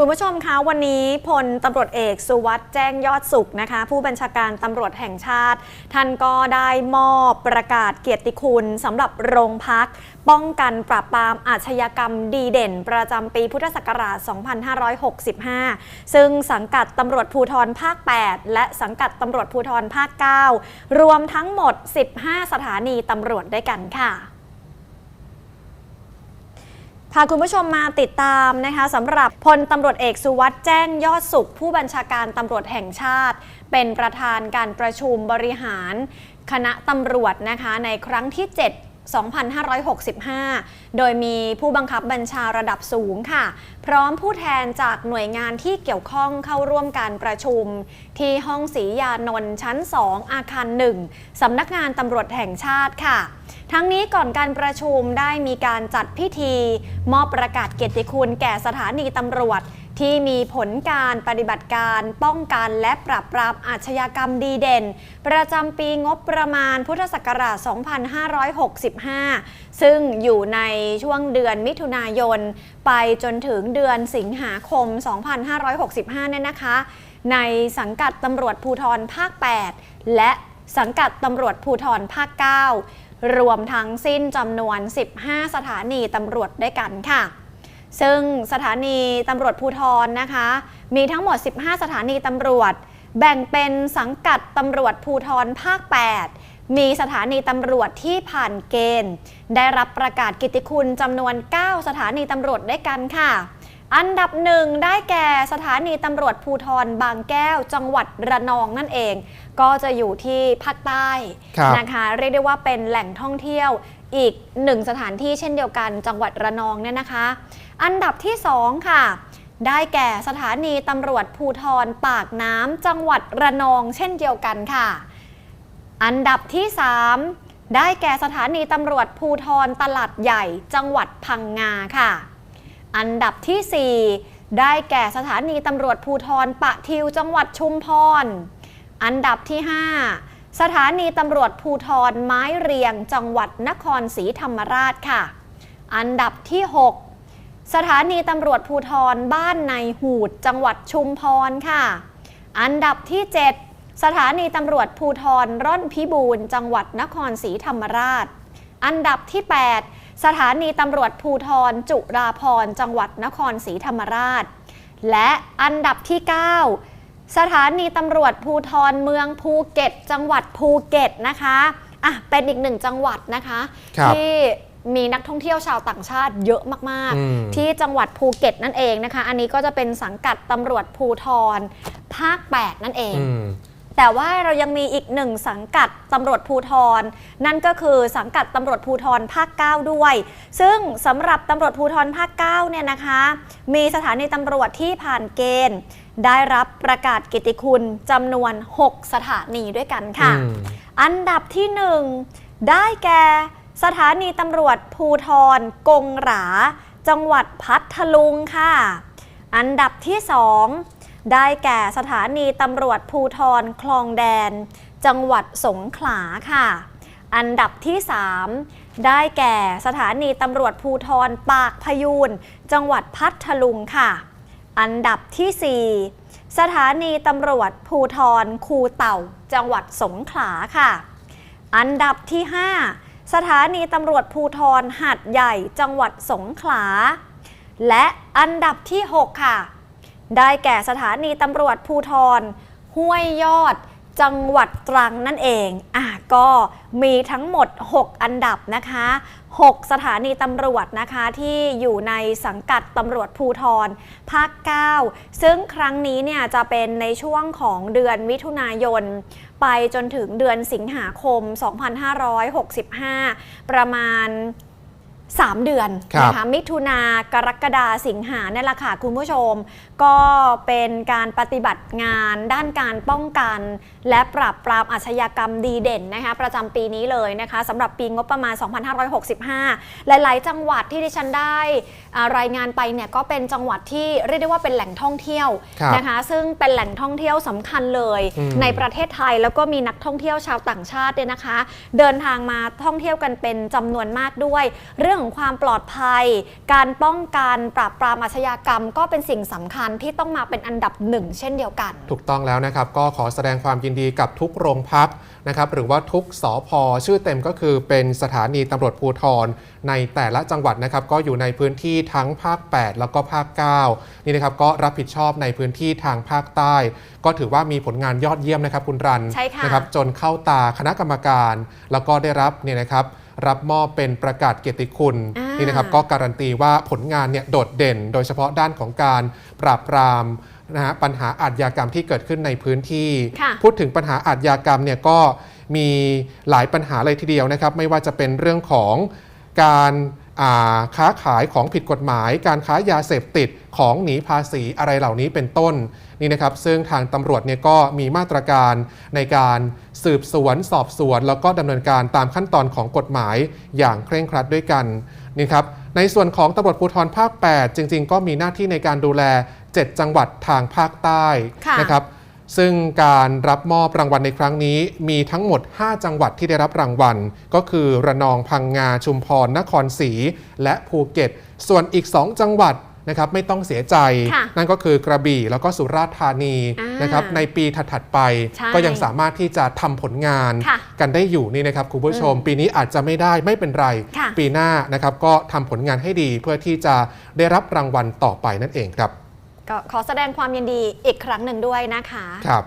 คุณผู้ชมคะวันนี้พลตำรวจเอกสุวัสด์แจ้งยอดสุขนะคะ ผู้บัญชาการตำรวจแห่งชาติ ท่านก็ได้มอบประกาศเกียรติคุณสำหรับโรงพัก ป้องกันปราบปรามอาชญากรรมดีเด่น ประจำปีพุทธศักราช 2565 ซึ่งสังกัดตำรวจภูธรภาค 8 และสังกัดตำรวจภูธรภาค 9 รวมทั้งหมด 15 สถานีตำรวจด้วยกันค่ะ พาคุณผู้ชมมาติดตามนะคะสำหรับพลตำรวจเอกสุวัสด์แจ้งยอดสุข ผู้บัญชาการตำรวจแห่งชาติ เป็นประธานการประชุมบริหาร คณะตำรวจนะคะในครั้งที่ 7 2565 โดยมีผู้บังคับบัญชาระดับสูงค่ะ พร้อมผู้แทนจากหน่วยงานที่เกี่ยวข้องเข้าร่วมการประชุม ที่ห้องศรียานนท์ชั้น 2 อาคาร 1 สำนักงานตำรวจแห่งชาติค่ะ ทั้งนี้ก่อนการประชุมได้มีการจัดพิธี มอบประกาศเกียรติคุณแก่สถานีตำรวจ ที่มีผลการปฏิบัติการป้องกันและปราบปรามอาชญากรรมดีเด่น ประจำปีงบประมาณพุทธศักราช 2565 ซึ่งอยู่ในช่วงเดือนมิถุนายน ไปจนถึงเดือนสิงหาคม 2565 เนี่ยนะคะ ในสังกัดตำรวจภูธรภาค 8 และสังกัดตำรวจภูธรภาค 9 รวมทั้งสิ้นจำนวน 15 สถานีตำรวจด้วยกันค่ะ ซึ่งสถานีตำรวจภูทรนะคะ มีทั้งหมด 15 สถานีตำรวจ แบ่งเป็นสังกัดตำรวจภูทรภาค 8 มีสถานีตำรวจที่ผ่านเกณฑ์ ได้รับประกาศกิตติคุณจำนวน 9 สถานีตำรวจด้วยกันค่ะ อันดับหนึ่งได้แก่สถานีตำรวจภูธรบางแก้ว จังหวัดระนองนั่นเอง ก็จะอยู่ที่ภาคใต้ครับนะคะ เรียกได้ว่าเป็นแหล่งท่องเที่ยวอีกหนึ่งสถานที่เช่นเดียวกัน จังหวัดระนองเนี่ยนะคะ อันดับที่2ค่ะ ได้แก่สถานีตำรวจภูทรปากน้ำจังหวัดระนองเช่นเดียวกันค่ะ อันดับที่3ได้แก่สถานีตำรวจภูทรตลาดใหญ่ จังหวัดพังงาค่ะ อันดับที่ 4 ได้แก่สถานีตำรวจภูทรปะทิวจังหวัดชุมพร อันดับที่ 5 สถานีตำรวจภูทรไม้เรียงจังหวัดนครศรีธรรมราชค่ะ อันดับที่ 6 สถานีตำรวจภูทรบ้านในหูดจังหวัดชุมพรค่ะ อันดับที่ 7 สถานีตำรวจภูทรร่อนพิบูรณ์จังหวัดนครศรีธรรมราช อันดับที่ 8 สถานีตำรวจภูทรจุราพรณ์จังหวัดนครศรีธรรมราช และอันดับที่ 9 สถานีตำรวจภูทรเมืองภูเก็ต จังหวัดภูเก็ตนะคะอะเป็นอีกหนึ่งจังหวัดนะคะครับที่มีนักท่องเที่ยวชาวต่างชาติเยอะมากอืมๆที่จังหวัดภูเก็ตนั่นเองนะคะ อันนี้ก็จะเป็นสังกัดตำรวจภูทรภาค 8 นั่นเองอืม แต่ว่าเรายังมีอีกหนึ่งสังกัดตำรวจภูทร นั่นก็คือสังกัดตำรวจภูทรภาค 9 ด้วย ซึ่งสำหรับตำรวจภูทรภาค 9 เนี่ยนะคะ มีสถานีตำรวจที่ผ่านเกณฑ์ ได้รับประกาศกิตติคุณจำนวน 6 สถานีด้วยกันค่ะ อืม อันดับที่หนึ่งได้แก่สถานีตำรวจภูทรกงหรา จังหวัดพัทลุงค่ะ อันดับที่สอง ได้แก่สถานีตำรวจภูทรคลองแดน จังหวัดสงขลาค่ะ อันดับที่ 3 ได้แก่สถานีตำรวจภูทรปากพยูนจังหวัดพัทลุงค่ะ อันดับทีสี่4 สถานีตำรวจภูทรคูเต่า จังหวัดสงขลาค่ะ อันดับที่ 5 สถานีตำรวจภูทรหัดใหญ่ จังหวัดสงขลา และอันดับที่ 6 ค่ะ ได้แก่สถานีตำรวจภูทรห้วยยอดจังหวัดตรังนั่นเอง อะก็มีทั้งหมด 6 อันดับนะคะ 6 สถานีตำรวจนะคะที่อยู่ในสังกัดตำรวจภูทรภาค 9 ซึ่งครั้งนี้เนี่ยจะเป็นในช่วงของเดือนมิถุนายน ไปจนถึงเดือนสิงหาคม 2565 ประมาณ 3 เดือนครับนะคะมิถุนากรกฎาสิงหาเนี่ยแหละค่ะคุณผู้ชม ก็เป็นการปฏิบัติงานด้านการป้องกัน และปราบปรามอาชญากรรมดีเด่นนะคะประจำปีนี้เลยนะคะสำหรับปีงบประมาณ 2565 หลาย ๆ จังหวัดที่ดิฉันได้อ่ารายงานไปเนี่ยก็เป็นจังหวัดที่เรียกได้ว่าเป็นแหล่งท่องเที่ยวครับนะคะซึ่งเป็นแหล่งท่องเที่ยวสำคัญเลยอืมในประเทศไทยแล้วก็มีนักท่องเที่ยวชาวต่างชาติเนี่ยนะคะ เดินทางมาท่องเที่ยวกันเป็นจำนวนมากด้วยเรื่องรื่องของความปลอดภัย การป้องกันปราบปรามอาชญากรรม ก็เป็นสิ่งสำคัญที่ต้องมาเป็นอันดับหนึ่งเช่นเดียวกัน ถูกต้องแล้วนะครับ ก็ขอแสดงความยินดีกับทุกโรงพักนะครับหรือว่าทุกสอพอชื่อเต็มก็คือเป็นสถานีตำรวจภูธรในแต่ละจังหวัดนะครับก็อยู่ในพื้นที่ทั้งภาค 8 แล้วก็ภาค 9 นี่นะครับก็รับผิดชอบในพื้นที่ทางภาคใต้ ก็ถือว่ามีผลงานยอดเยี่ยมนะครับคุณรันใช่ค่ะนะครับจนเข้าตาคณะกรรมการ แล้วก็ได้รับเนี่ยนะครับ รับมอบเป็นประกาศเกียรติคุณอ่านี่นี่นะครับก็การันตีว่าผลงานเนี่ยโดดเด่น โดยเฉพาะด้านของการปราบปรามนะฮะปัญหาอาชญากรรมที่เกิดขึ้นในพื้นที่ค่ะพูดถึงปัญหาอาชญากรรมเนี่ยก็มีหลายปัญหาเลยทีเดียวนะครับ ไม่ว่าจะเป็นเรื่องของการอ่า ค้าขายของผิดกฎหมาย การค้ายาเสพติดของหนีภาษีอะไรเหล่านี้เป็นต้นนี่นะครับ ซึ่งทางตำรวจเนี่ยก็มีมาตรการในการสืบสวนสอบสวน แล้วก็ดำเนินการตามขั้นตอนของกฎหมายอย่างเคร่งครัดด้วยกันนี่ครับในส่วนของตำรวจภูธรภาค 8 จริง ๆ ก็มีหน้าที่ในการดูแล 7 จังหวัดทางภาคใต้ค่ะนะครับ ซึ่งการรับมอบรางวัลในครั้งนี้ มีทั้งหมด 5 จังหวัดที่ได้รับรางวัล ก็คือระนองพังงาชุมพร นครศรีและภูเก็ต ส่วนอีก 2 จังหวัดนะครับไม่ต้องเสียใจค่ะนั่นก็คือกระบี่แล้วก็สุราษฎร์ธานีอ่านนะครับในปีถัดๆไปใช่ก็ยังสามารถที่จะทำผลงานค่ะกันได้อยู่นี่นะครับคุณผู้ชม ปีนี้อาจจะไม่ได้ไม่เป็นไรค่ะปีหน้านะครับก็ทำผลงานให้ดีเพื่อที่จะได้รับรางวัลต่อไปนั่นเองครับ ก็ขอแสดงความยินดีอีกครั้งหนึ่งด้วยนะคะ ครับ